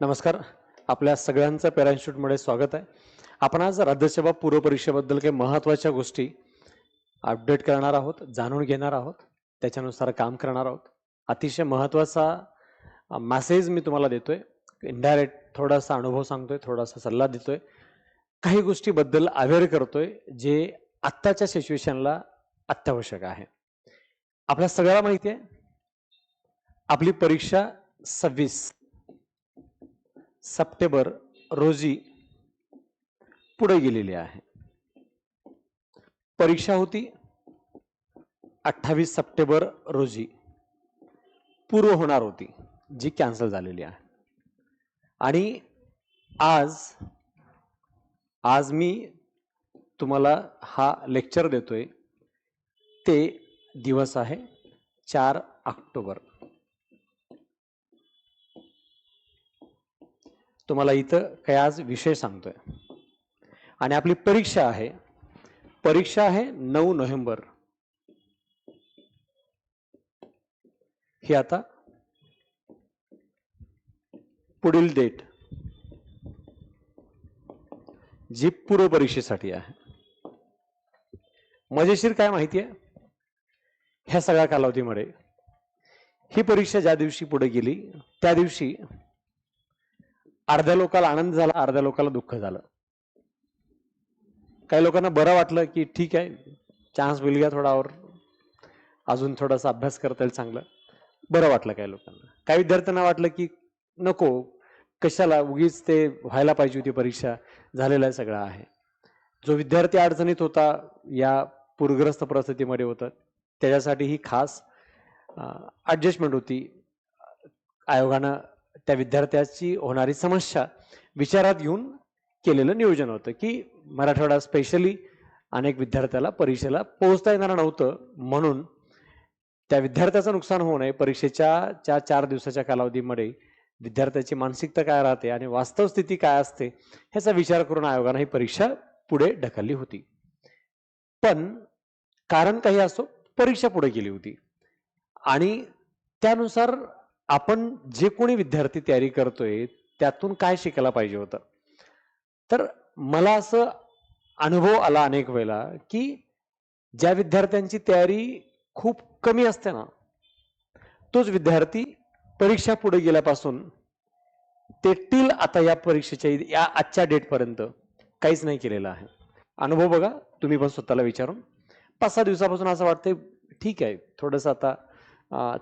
नमस्कार. आपल्या सगळ्यांचं पॅरा स्वागत आहे. आपण आज राज्यसभा पूर्वपरीक्षेबद्दल काही महत्त्वाच्या गोष्टी अपडेट करणार आहोत जाणून घेणार आहोत त्याच्यानुसार काम करणार आहोत. अतिशय महत्त्वाचा मॅसेज मी तुम्हाला देतोय. इनडायरेक्ट थोडासा अनुभव सांगतोय थोडासा सल्ला देतोय. काही गोष्टीबद्दल अवेअर करतोय जे आत्ताच्या सिच्युएशनला अत्यावश्यक आहे. आपल्या सगळ्याला माहिती आहे आपली परीक्षा सव्वीस सप्टेंबर रोजी पुढे गेलेली आहे. परीक्षा होती अठ्ठावीस सप्टेंबर रोजी. पूर्व होणार होती जी कॅन्सल झालेली आहे. आणि आज आज मी तुम्हाला हा लेक्चर देतोय. ते दिवस आहे चार ऑक्टोबर. तुम्हाला इथं काही आज विषय सांगतोय. आणि आपली परीक्षा आहे. परीक्षा आहे नऊ नोव्हेंबर. ही आता पुढील डेट. जी पूर्व परीक्षेसाठी आहे. मजेशीर काय माहिती आहे ह्या सगळ्या कालावधीमध्ये. ही परीक्षा ज्या दिवशी पुढे गेली त्या दिवशी अर्ध्या लोकांना आनंद झाला अर्ध्या लोकांना दुःख झालं. काही लोकांना बरं वाटलं की ठीक आहे चान्स मिल गया थोडा और अजून थोडासा अभ्यास करता येईल चांगलं. बरं वाटलं काही लोकांना. काही विद्यार्थ्यांना वाटलं की नको कशाला उगीच ते व्हायला पाहिजे होती परीक्षा झालेला आहे सगळा आहे. जो विद्यार्थी अडचणीत होता या पूरग्रस्त परिस्थितीमध्ये होता त्याच्यासाठी ही खास ॲडजस्टमेंट होती. आयोगानं त्या विद्यार्थ्याची होणारी समस्या विचारात घेऊन केलेलं नियोजन होतं की मराठवाडा स्पेशली अनेक विद्यार्थ्याला परीक्षेला पोहोचता येणार नव्हतं म्हणून त्या विद्यार्थ्याचं नुकसान होऊ नये. परीक्षेच्या त्या चार दिवसाच्या कालावधीमध्ये विद्यार्थ्याची मानसिकता काय राहते आणि वास्तव स्थिती काय असते ह्याचा विचार करून आयोगानं ही परीक्षा पुढे ढकलली होती. पण कारण काही असो परीक्षा पुढे गेली होती. आणि त्यानुसार आपण जे कोणी विद्यार्थी तयारी करतोय त्यातून काय शिकायला पाहिजे होतं? तर मला असं अनुभव आला अनेक वेळेला की ज्या विद्यार्थ्यांची तयारी खूप कमी असते ना तोच विद्यार्थी परीक्षा पुढे गेल्यापासून ते टील आता या परीक्षेच्या या आजच्या डेटपर्यंत काहीच नाही केलेलं आहे. अनुभव बघा तुम्ही पण स्वतःला विचारून. पाच सहा दिवसापासून असं वाटतंय ठीक आहे थोडंसं आता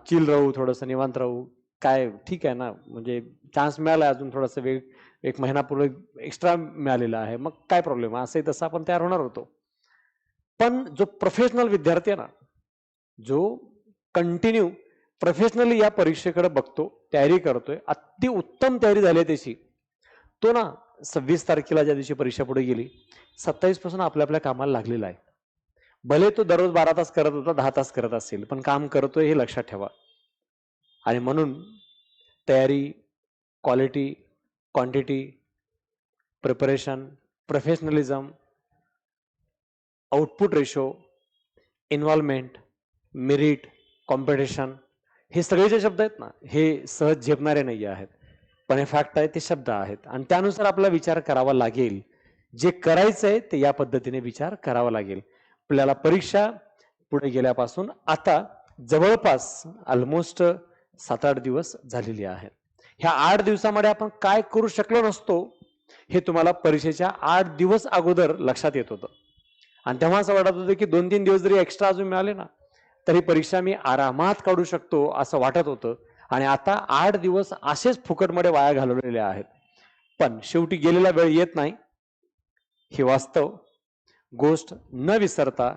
चिल राहू थोडंसं निवांत राहू. काय ठीक आहे ना? म्हणजे चान्स मिळाला अजून थोडासा वेळ एक महिनापूर्वी एक्स्ट्रा मिळालेला आहे. मग काय प्रॉब्लेम असंही तसं आपण तयार होणार होतो. पण जो प्रोफेशनल विद्यार्थी आहे ना जो कंटिन्यू प्रोफेशनली या परीक्षेकडे बघतो तयारी करतोय अति उत्तम तयारी झाली आहे त्याची. तो ना सव्वीस तारखेला ज्या दिवशी परीक्षा पुढे गेली सत्तावीसपासून आपल्या आपल्या कामाला लागलेला आहे. भले तो दररोज बारा तास करत होता दहा तास करत असेल पण काम करतोय हे लक्षात ठेवा. आणि म्हणून तयारी quality quantity preparation professionalism output ratio involvement merit competition हे सगळे जे शब्द आहेत ना हे सहज झेपणारे नाही आहेत. पण हे फॅक्ट आहे ते शब्द आहेत. आणि त्यानुसार आपला विचार करावा लागेल. जे करायचं आहे ते या पद्धतीने विचार करावा लागेल. आपल्याला परीक्षा पुढे गेल्यापासून आता जवळपास ऑलमोस्ट सात आठ दिवस झालेली आहेत. ह्या आठ दिवसामध्ये आपण काय करू शकलो नसतो हे तुम्हाला परीक्षेच्या आठ दिवस अगोदर लक्षात येत होतं. आणि तेव्हा असं वाटत होतं की दोन तीन दिवस जरी एक्स्ट्रा अजून मिळाले ना तरी परीक्षा मी आरामात काढू शकतो असं वाटत होतं. आणि आता आठ दिवस असेच फुकटमध्ये वाया घालवलेले आहेत. पण शेवटी गेलेला वेळ येत नाही. हे वास्तव. गोष्ट न विसरता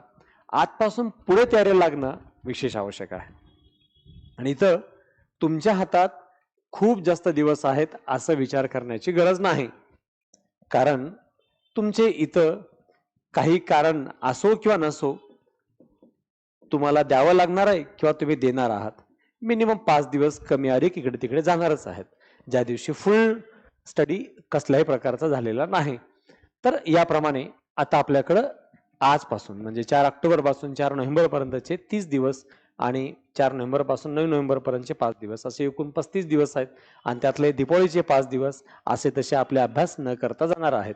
आजपासून पुढे तयारी लागणं विशेष आवश्यक आहे. आणि इथं तुमच्या हातात खूप जास्त दिवस आहेत असं विचार करण्याची गरज नाही. कारण तुमचे इथं काही कारण असो किंवा नसो तुम्हाला द्यावं लागणार आहे किंवा तुम्ही देणार आहात. मिनिमम पाच दिवस कमी अधिक इकडे तिकडे जाणारच आहेत. ज्या दिवशी फुल स्टडी कसल्याही प्रकारचा झालेला नाही. तर याप्रमाणे आता आपल्याकडं आजपासून म्हणजे चार ऑक्टोबरपासून चार नोव्हेंबर पर्यंतचे तीस दिवस आणि चार नोव्हेंबरपासून नऊ नोव्हेंबर पर्यंतचे पाच दिवस. असे एकूण पस्तीस दिवस आहेत आणि त्यातले दिपावळीचे पाच दिवस असे तसे आपले अभ्यास न करता जाणार आहेत.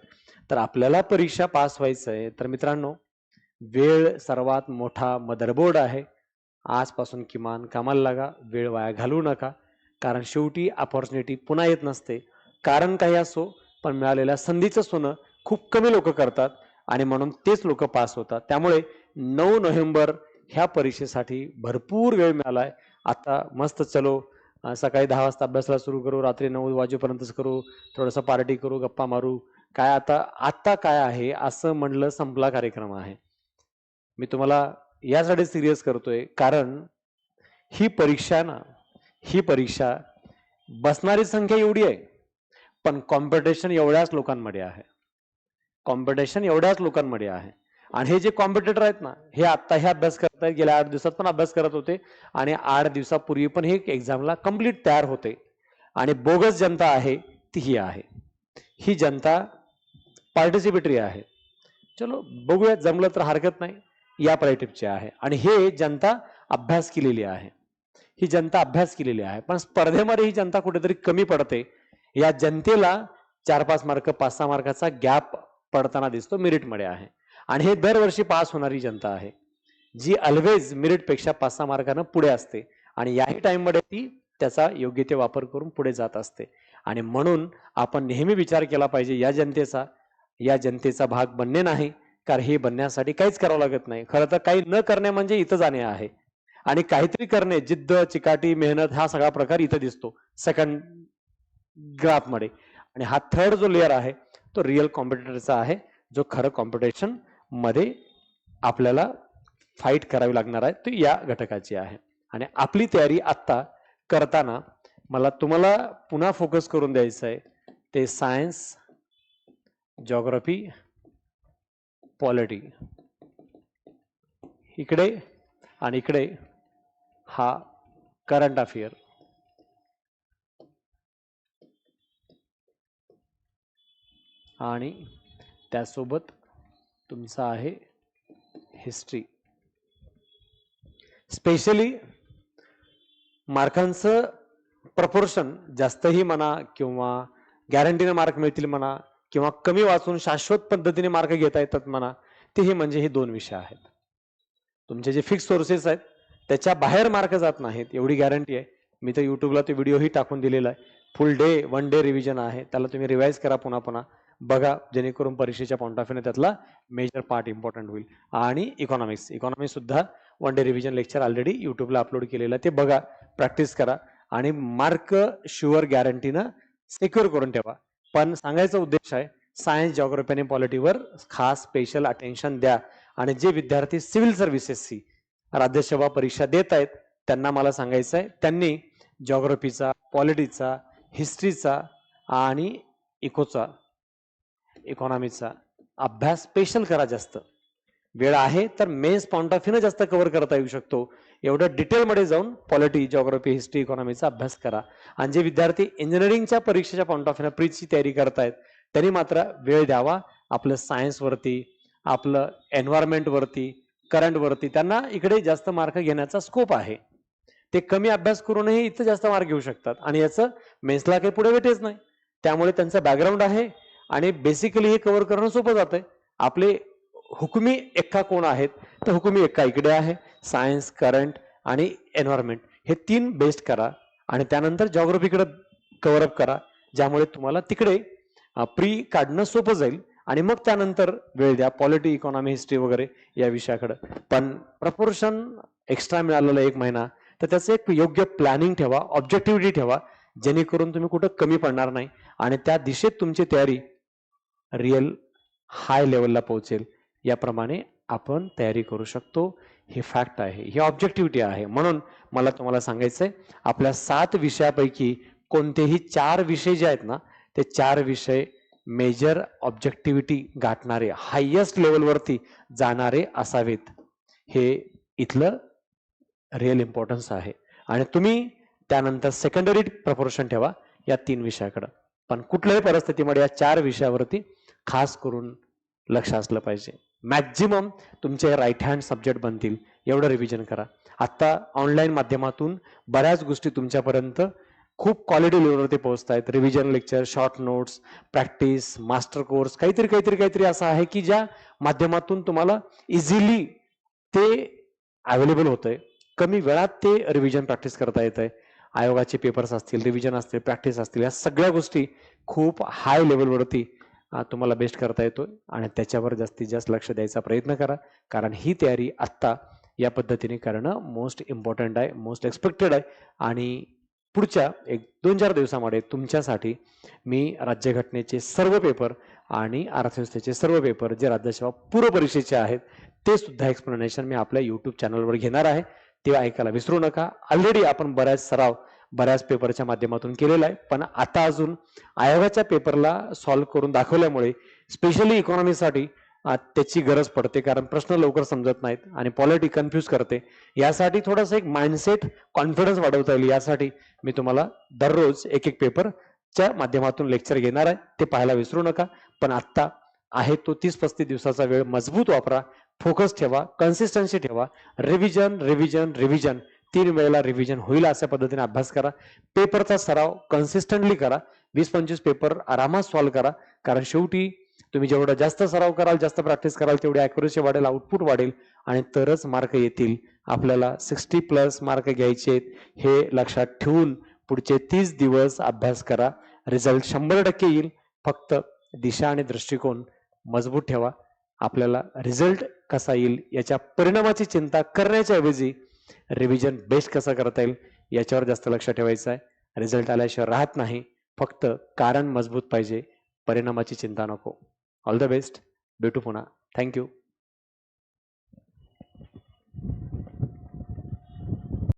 तर आपल्याला परीक्षा पास व्हायचं आहे तर मित्रांनो वेळ सर्वात मोठा मदरबोर्ड आहे. आजपासून किमान कामाला लागा वेळ वाया घालवू नका. कारण शेवटी अपॉर्च्युनिटी पुन्हा येत नसते. कारण काही असो पण मिळालेल्या संधीचं सोनं खूप कमी लोक करतात. आणि म्हणून तेच लोक पास होतात. त्यामुळे नऊ नोव्हेंबर ह्या परीक्षेसाठी भरपूर वेळ मिळाला आहे आता मस्त चलो सकाळी दहा वाजता अभ्यासाला सुरू करू रात्री नऊ वाजेपर्यंतच करू थोडंसं पार्टी करू गप्पा मारू. काय आता आत्ता काय आहे असं म्हणलं संपला कार्यक्रम आहे. मी तुम्हाला यासाठी सिरियस करतोय. कारण ही परीक्षा ना ही परीक्षा बसणारी संख्या एवढी आहे पण कॉम्पिटिशन एवढ्याच लोकांमध्ये आहे. कॉम्पिटिशन एवढ्याच लोकांमध्ये आहे. आणि हे जे कॉम्पिटेटर आहेत ना हे आत्ता हे अभ्यास करत आहेत. गेल्या आठ दिवसात पण अभ्यास करत होते. आणि आठ दिवसापूर्वी पण हे एक्झामला कंप्लीट तयार होते. आणि बोगस जनता आहे ती ही आहे. ही जनता पार्टिसिपेटरी आहे. चलो बघूया. जमलं तर हरकत नाही. या पॉलिटिपचे आहे. आणि हे जनता अभ्यास केलेली आहे. ही जनता अभ्यास केलेली आहे. पण स्पर्धेमध्ये ही जनता कुठेतरी कमी पडते. या जनतेला चार पाच मार्क पाच सहा मार्काचा गॅप पडताना दिसतो मिरिटमध्ये आहे. आणि हे दरवर्षी पास होणारी जनता आहे. जी अल्वेज मिरिटपेक्षा पाच सहा मार्कानं पुढे असते आणि याही टाइममध्ये ती त्याचा योग्य ते वापर करून पुढे जात असते. आणि म्हणून आपण नेहमी विचार केला पाहिजे या जनतेचा या जनतेचा भाग बनणे नाही कारण हे बनण्यासाठी काहीच करावं लागत नाही. खरं तर काही न करणे म्हणजे इथं जाणे आहे. आणि काहीतरी करणे जिद्द चिकाटी मेहनत हा सगळा प्रकार इथं दिसतो सेकंड ग्राफमध्ये आणि हा थर्ड जो लेअर आहे तो रिअल कॉम्पिटिटरचा आहे जो खरं कॉम्पिटिशनमध्ये आपल्याला फाईट करावी लागणार आहे तो या घटकाची आहे. आणि आपली तयारी आत्ता करताना मला तुम्हाला पुन्हा फोकस करून द्यायचं आहे ते सायन्स जॉग्रफी पॉलिटी इकडे आणि इकडे हा करंट अफेअर आणि त्यासोबत तुमचा आहे हिस्ट्री स्पेशली मार्कांचं प्रपोर्शन जास्तही म्हणा किंवा गॅरंटीने मार्क मिळतील म्हणा किंवा कमी वाचून शाश्वत पद्धतीने मार्क घेता येतात म्हणा तेही म्हणजे हे दोन विषय आहेत. तुमचे जे फिक्स सोर्सेस आहेत त्याच्या बाहेर मार्क जात नाहीत एवढी गॅरंटी आहे. मी तर युट्यूबला ते व्हिडिओही टाकून दिलेला आहे. Full day one day revision आहे. त्याला तुम्ही रिवाईज करा पुन्हा पुन्हा. बघा जेणेकरून परीक्षेच्या पॉईंट ऑफ व्ह्यूने त्यातला मेजर पार्ट इम्पॉर्टंट होईल. आणि इकॉनॉमिक्स इकॉनॉमिक्स सुद्धा one day revision lecture already युट्यूबला अपलोड केलेलं आहे. ते बघा प्रॅक्टिस करा आणि मार्क शुअर गॅरंटीनं सिक्युअर करून ठेवा. पण सांगायचा उद्देश आहे सायन्स जॉग्रफी आणि पॉलिटीवर खास स्पेशल अटेन्शन द्या. आणि जे विद्यार्थी सिव्हिल सर्व्हिसेसची राज्यसभा परीक्षा देत आहेत त्यांना मला सांगायचं आहे त्यांनी जॉग्रफीचा पॉलिटीचा हिस्ट्रीचा आणि इकोचा इकॉनॉमीचा अभ्यास स्पेशल करा जास्त. वेळ आहे तर मेन्स पॉईंट ऑफ व्ह्यूनं जास्त कव्हर करता येऊ शकतो. एवढं डिटेलमध्ये जाऊन पॉलिटी जॉग्रफी हिस्ट्री इकॉनॉमीचा अभ्यास करा. आणि जे विद्यार्थी इंजिनिअरिंगच्या परीक्षेच्या पॉईंट ऑफ व्ह्यूनं प्रीची तयारी करतायत त्यांनी मात्र वेळ द्यावा. आपलं सायन्सवरती आपलं एन्व्हायरमेंटवरती करंटवरती त्यांना इकडे जास्त मार्क घेण्याचा स्कोप आहे. ते कमी अभ्यास करूनही इथं जास्त मार्क घेऊ शकतात. आणि याचं मेन्सला काही पुढे वेटेच नाही. त्यामुळे त्यांचा बॅकग्राऊंड आहे. आणि बेसिकली हे कव्हर करणं सोपं जातंय. आपले हुकुमी एक्का कोण आहेत? तर हुकुमी एक्का इकडे आहे. सायन्स करंट आणि एन्व्हायरमेंट हे तीन बेस्ट करा आणि त्यानंतर जॉग्रफीकडे कव्हरअप करा ज्यामुळे तुम्हाला तिकडे प्री काढणं सोपं जाईल. आणि मग त्यानंतर वेळ द्या. पॉलिटी इकॉनॉमी हिस्ट्री वगैरे या विषयाकडे. पण प्रपोर्शन एक्स्ट्रा मिळालेला एक महिना. तर त्याचं एक योग्य प्लॅनिंग ठेवा. ऑब्जेक्टिव्हिटी ठेवा. जेणेकरून तुम्ही कुठं कमी पडणार नाही. आणि त्या दिशेत तुमची तयारी रिअल हाय लेवलला पोहोचेल. याप्रमाणे आपण तयारी करू शकतो. हे फॅक्ट आहे. ही ऑब्जेक्टिव्हिटी आहे. म्हणून मला तुम्हाला सांगायचं आहे आपल्या सात विषयापैकी कोणतेही चार विषय जे आहेत ना ते चार विषय मेजर ऑब्जेक्टिव्हिटी गाठणारे हायेस्ट लेवलवरती जाणारे असावेत. हे इथलं रिअल इम्पॉर्टन्स आहे. आणि तुम्ही त्यानंतर सेकंडरी प्रपोर्शन ठेवा या तीन विषयाकडं. पण कुठल्याही परिस्थितीमध्ये या चार विषयावरती खास करून लक्ष असलं पाहिजे. मॅक्झिमम तुमचे राईट हँड सब्जेक्ट बनतील. एवढं रिव्हिजन करा. आत्ता ऑनलाईन माध्यमातून बऱ्याच गोष्टी तुमच्यापर्यंत खूप क्वालिटी लेवलवरती पोहोचत आहेत revision lecture short notes practice master course काहीतरी काहीतरी काहीतरी असं आहे की ज्या माध्यमातून तुम्हाला इझिली ते अवेलेबल होतंय. कमी वेळात ते रिव्हिजन प्रॅक्टिस करता येत आहे आयोगाचे पेपर्स असतील रिव्हिजन असतील प्रॅक्टिस असतील या सगळ्या गोष्टी खूप हाय लेवलवरती तुम्हाला बेस्ट करता येतो आणि त्याच्यावर जास्तीत जास्त लक्ष द्यायचा प्रयत्न करा. कारण ही तयारी आत्ता या पद्धतीने करणं मोस्ट इम्पॉर्टंट आहे मोस्ट एक्सपेक्टेड आहे. आणि पुढच्या एक दोन चार दिवसामध्ये तुमच्यासाठी मी राज्यघटनेचे सर्व पेपर आणि अर्थव्यवस्थेचे सर्व पेपर जे राज्यसेवा पूर्व परीक्षेचे आहेत ते सुद्धा एक्सप्लेनेशन मी आपल्या यूट्यूब चॅनलवर घेणार आहे. ते ऐकायला विसरू नका. ऑलरेडी आपण बऱ्याच सराव बऱ्याच पेपरच्या माध्यमातून केलेला आहे. पण आता अजून आयोगाच्या पेपरला सॉल्व्ह करून दाखवल्यामुळे स्पेशली इकॉनॉमीसाठी त्याची गरज पडते. कारण प्रश्न लवकर समजत नाहीत आणि पॉलिटी कन्फ्यूज करते. यासाठी थोडंसं एक माइंडसेट कॉन्फिडन्स वाढवता येईल. यासाठी मी तुम्हाला दररोज एक एक पेपरच्या माध्यमातून लेक्चर घेणार आहे. ते पाहायला विसरू नका. पण आत्ता आहे तो तीस पस्तीस दिवसाचा वेळ. मजबूत वापरा. फोकस ठेवा. कन्सिस्टन्सी ठेवा. रिव्हिजन रिव्हिजन रिव्हिजन तीन वेळेला रिव्हिजन होईल अशा पद्धतीने अभ्यास करा. पेपरचा सराव कन्सिस्टंटली करा. वीस पंचवीस पेपर आरामात सॉल्व्ह करा. कारण शेवटी तुम्ही जेवढा जास्त सराव कराल जास्त प्रॅक्टिस कराल तेवढी अॅक्युरेसी वाढेल आउटपुट वाढेल आणि तरच मार्क येतील. आपल्याला सिक्स्टी प्लस मार्क घ्यायचे आहेत हे लक्षात ठेवून पुढचे तीस दिवस अभ्यास करा. रिझल्ट शंभर टक्के येईल. फक्त दिशा आणि दृष्टिकोन मजबूत ठेवा. आपल्याला रिझल्ट कसा येईल याच्या परिणामाची चिंता करण्याच्या ऐवजी रिव्हिजन बेस्ट कसं करता येईल याच्यावर जास्त लक्ष ठेवायचं आहे. रिझल्ट आल्याशिवाय राहत नाही. फक्त कारण मजबूत पाहिजे. परिणामाची चिंता नको. ऑल द बेस्ट भेटू पुन्हा. थँक्यू